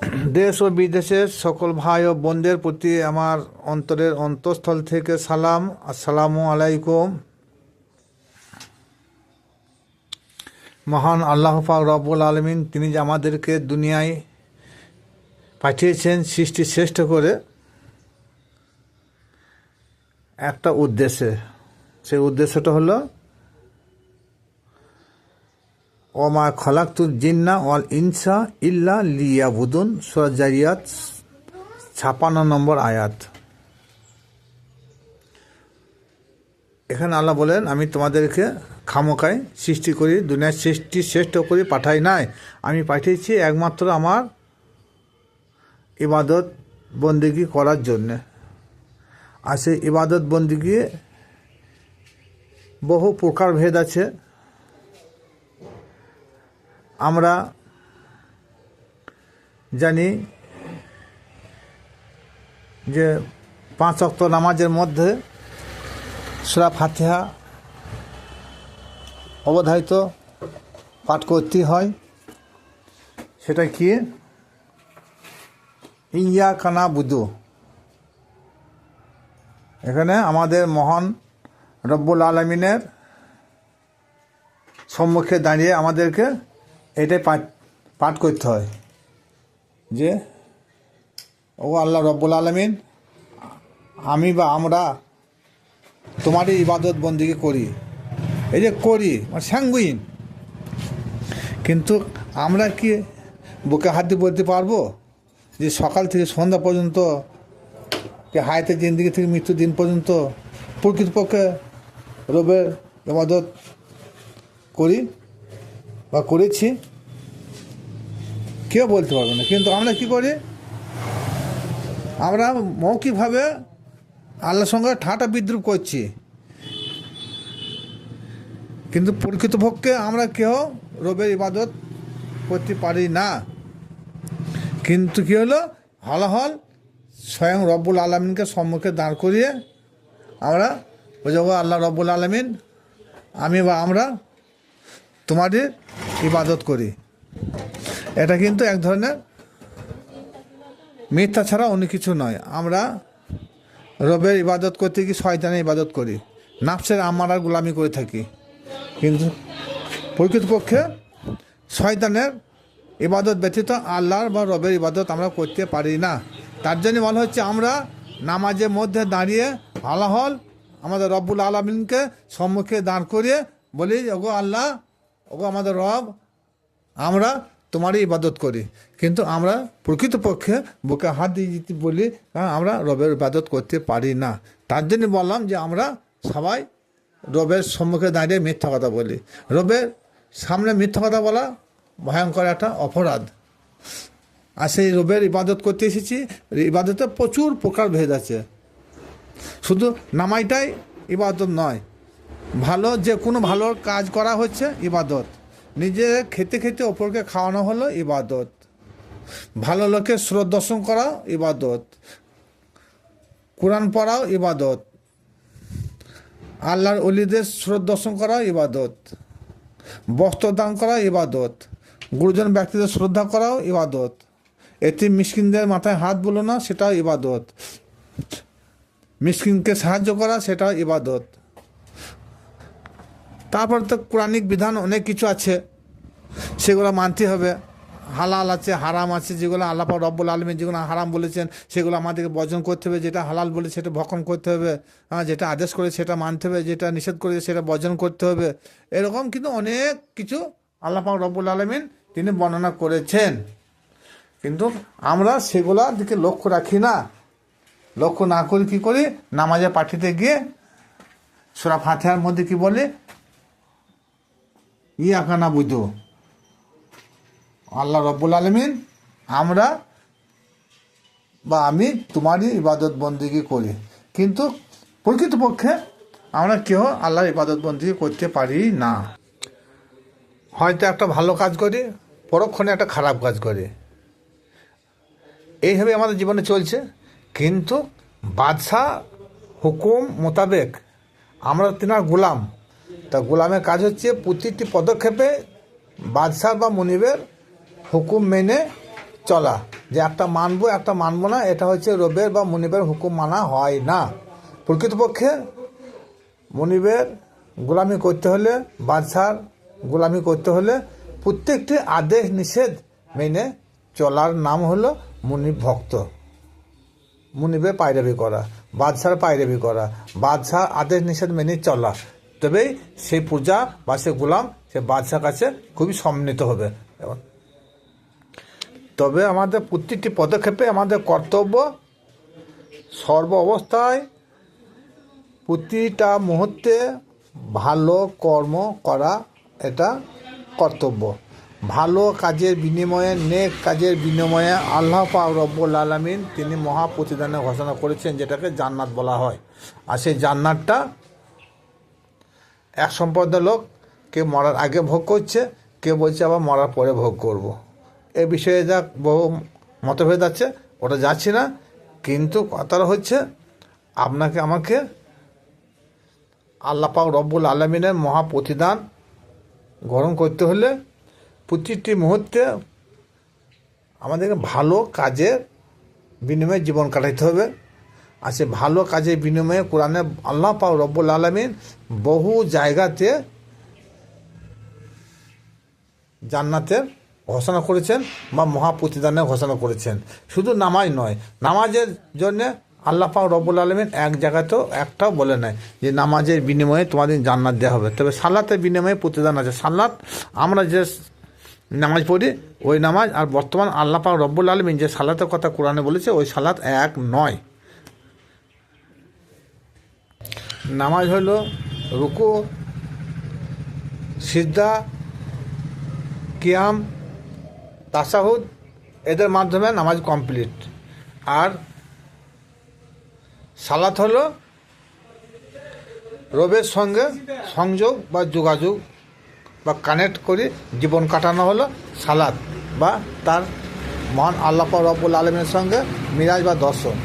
দেশ ও বিদেশের সকল ভাই ও বোনদের প্রতি আমার অন্তরের অন্তঃস্থল থেকে সালাম। আসসালামু আলাইকুম। মহান আল্লাহ রব্বুল আলমিন, তিনি যে আমাদেরকে দুনিয়ায় পাঠিয়েছেন সৃষ্টি শ্রেষ্ঠ করে, একটা উদ্দেশ্যে। সেই উদ্দেশ্যটা হলো ওমা খলাকুল জিন্না ওয়াল ইনসা ইল্লা লিয়াবুদুন। সুরাজারিয়াত ছাপান্ন নম্বর আয়াত। এখানে আল্লাহ বলেন, আমি তোমাদেরকে খামোকায় সৃষ্টি করি, দুনিয়ার সৃষ্টি শ্রেষ্ঠ করি, পাঠাই নাই। আমি পাঠিয়েছি একমাত্র আমার ইবাদত বন্দিগি করার জন্যে। আর সেই ইবাদত বন্দিগি বহু প্রকার ভেদ আছে। আমরা জানি যে পাঁচ অক্ত নামাজের মধ্যে সুরা ফাতিহা অবধারিত পাঠ করতে হয়। সেটা কি? ইয়া কানা বুধু এখানে আমাদের মহান রব্বুল আলমিনের সম্মুখে দাঁড়িয়ে আমাদেরকে এটাই পাঠ পাঠ করতে হয়। যে, ও আল্লাহ রব্বুল আলমিন, আমি বা আমরা তোমারই ইবাদত বন্দিকে করি। এই যে করি মানে স্যাঙ্গুইন কিন্তু আমরা কি বুকে হাত দিয়ে বলতে পারব যে সকাল থেকে সন্ধ্যা পর্যন্ত, কি হায়াতের জিন্দিগি থেকে মৃত্যু দিন পর্যন্ত প্রকৃতপক্ষে রবের ইবাদত করি? বা করেছি, কেউ বলতে পারবে না। কিন্তু আমরা কি করি? আমরা মৌখিকভাবে আল্লাহর সঙ্গে ঠাটা বিদ্রুপ করছি। কিন্তু প্রকৃতপক্ষে আমরা কেউ রবের ইবাদত করতে পারি না। কিন্তু কী হলো? হলাহল স্বয়ং রব্বুল আলমিনকে সম্মুখে দাঁড় করিয়ে আমরা বুঝব, আল্লাহ রব্বুল আলমিন, আমি বা আমরা তোমাদের ইবাদত করি। এটা কিন্তু এক ধরনের মিথ্যা ছাড়া অন্য কিছু নয়। আমরা রবের ইবাদত করতে গিয়ে শয়তানের ইবাদত করি। নাফসের আমারা গোলামি করে থাকি। কিন্তু প্রকৃতপক্ষে শয়তানের ইবাদত ব্যতীত আল্লাহর বা রবের ইবাদত আমরা করতে পারি না। তার জন্য বলা হচ্ছে আমরা নামাজের মধ্যে দাঁড়িয়ে আলাহল আমাদের রব্বুল আলমিনকে সম্মুখে দাঁড় করিয়ে বলি, ওগো আল্লাহ ওগো, আমাদের রব, আমরা তোমারই ইবাদত করি। কিন্তু আমরা প্রকৃতপক্ষে বুকে হাত দিয়ে দিতে বলি কারণ আমরা রবের ইবাদত করতে পারি না। তার জন্য বললাম যে আমরা সবাই রবের সম্মুখে দাঁড়িয়ে মিথ্যা কথা বলি। রবের সামনে মিথ্যা কথা বলা ভয়ঙ্কর একটা অপরাধ। আর সেই রবের ইবাদত করতে এসেছি, ইবাদতে প্রচুর প্রকার ভেদ আছে। শুধু নামাইটাই ইবাদত নয় ভালো, যে কোনো ভালো কাজ করা হচ্ছে, ইবাদত। নিজে খেতে খেতে অপরকে খাওয়ানো হলো, ইবাদত। ভালো লোকের স্রোত দর্শন করা, ইবাদত। কোরআন পড়াও, ইবাদত। আল্লাহর অলিদের স্রোত দর্শন করা, ইবাদত। বস্ত্র দান করা, ইবাদত। গুরুজন ব্যক্তিদের শ্রদ্ধা করাও, ইবাদত। এতে মিসকিনদের মাথায় হাত বলো না সেটাও ইবাদত। মিসকিনকে সাহায্য করা, সেটাও ইবাদত। তারপর তো কোরআনিক বিধান অনেক কিছু আছে, সেগুলো মানতে হবে। হালাল আছে, হারাম আছে, যেগুলো আল্লাহ রব্বুল আলমী যেগুলো হারাম বলেছেন, সেগুলো আমাদেরকে বর্জন করতে হবে। যেটা হালাল বলে সেটা ভক্ষণ করতে হবে হ্যাঁ যেটা আদেশ করে সেটা মানতে হবে, যেটা নিষেধ করে সেটা বর্জন করতে হবে। এরকম কিন্তু অনেক কিছু আল্লাহ পাক রব্বুল আলমিন তিনি বর্ণনা করেছেন। কিন্তু আমরা সেগুলোর দিকে লক্ষ্য রাখি না। লক্ষ্য না করে কী করি? নামাজে পাঠিতে গিয়ে সোরা ফাতেহার মধ্যে কি বলে? ইয়াকানা বুধ আল্লাহ রব্বুল আলমিন আমরা বা আমি তোমারই ইবাদত বন্দিগি করি। কিন্তু প্রকৃতপক্ষে আমরা কেউ আল্লাহর ইবাদত বন্দিগি করতে পারি না। হয়তো একটা ভালো কাজ করি, পরক্ষণে একটা খারাপ কাজ করি। এইভাবে আমাদের জীবনে চলছে। কিন্তু বাদশাহ হুকুম মোতাবেক আমরা তেনার গোলাম। তা গোলামের কাজ হচ্ছে প্রতিটি পদক্ষেপে বাদশাহ বা মনিবের হুকুম মেনে চলা। যে একটা মানবো একটা মানবো না, এটা হচ্ছে রবের বা মনিবের হুকুম মানা হয় না। প্রকৃতপক্ষে মনিবের গোলামি করতে হলে বাদশার গোলামি করতে হলে প্রত্যেকটি আদেশ নিষেধ মেনে চলার নাম হলো মুনিব ভক্ত। মুনিবের পায়রাবি করা বাদশার পায়রাবি করা বাদশার আদেশ নিষেধ মেনে চলা। তবেই সেই পূজা বা সে গোলাম সে বাদশাহ কাছে খুবই সম্মিলিত হবে। তবে আমাদের প্রত্যেকটি পদক্ষেপে আমাদের কর্তব্য সর্ব অবস্থায় প্রতিটা মুহূর্তে ভালো কর্ম করা এটা কর্তব্য। ভালো কাজের বিনিময়ে, নেক কাজের বিনিময়ে আল্লাহ পাক রব্বুল আলমিন তিনি মহা প্রতিদানে ঘোষণা করেছেন, যেটাকে জান্নাত বলা হয়। আর সেই জান্নাতটা এক সম্প্রদায়ের লোক, কেউ মরার আগে ভোগ করছে, কেউ বলছে আবার মরার পরে ভোগ করব। এ বিষয়ে যা বহু মতভেদ আছে, ওটা যাচ্ছি না কিন্তু কথাটা হচ্ছে, আপনাকে, আমাকে আল্লাপাক রব্বুল আলমিনের মহা প্রতিদান গ্রহণ করতে হলে প্রতিটি মুহূর্তে আমাদেরকে ভালো কাজের বিনিময়ে জীবন কাটাইতে হবে আর সে ভালো কাজের বিনিময়ে কোরআনে আল্লাহ পাক রব্বুল আলমিন বহু জায়গাতে জান্নাতের ঘোষণা করেছেন বা মহা প্রতিদানের ঘোষণা করেছেন। শুধু নামাজ নয়, নামাজের জন্যে আল্লাহ পাক রব্বুল আলমিন এক জায়গাতেও একটাও বলে নাই যে নামাজের বিনিময়ে তোমাদের জান্নাত দেওয়া হবে। তবে সালাতের বিনিময়ে প্রতিদান আছে। সাল্লাত আমরা যে নামাজ পড়ি, ওই নামাজ আর বর্তমান আল্লাহ পাক রব্বুল আলমিন যে সালাতের কথা কোরআনে বলেছে, ওই সালাত এক নয়। নামাজ হলো রুকু সিদ্ধা কিয়াম, তাসাহুদ, এদের মাধ্যমে নামাজ কমপ্লিট। আর সালাত হলো রবের সঙ্গে সংযোগ বা যোগাযোগ বা কানেক্ট করে জীবন কাটানো হলো সালাত বা তার মহান আল্লাহ রব্বুল আলমের সঙ্গে মিরাজ বা দর্শন।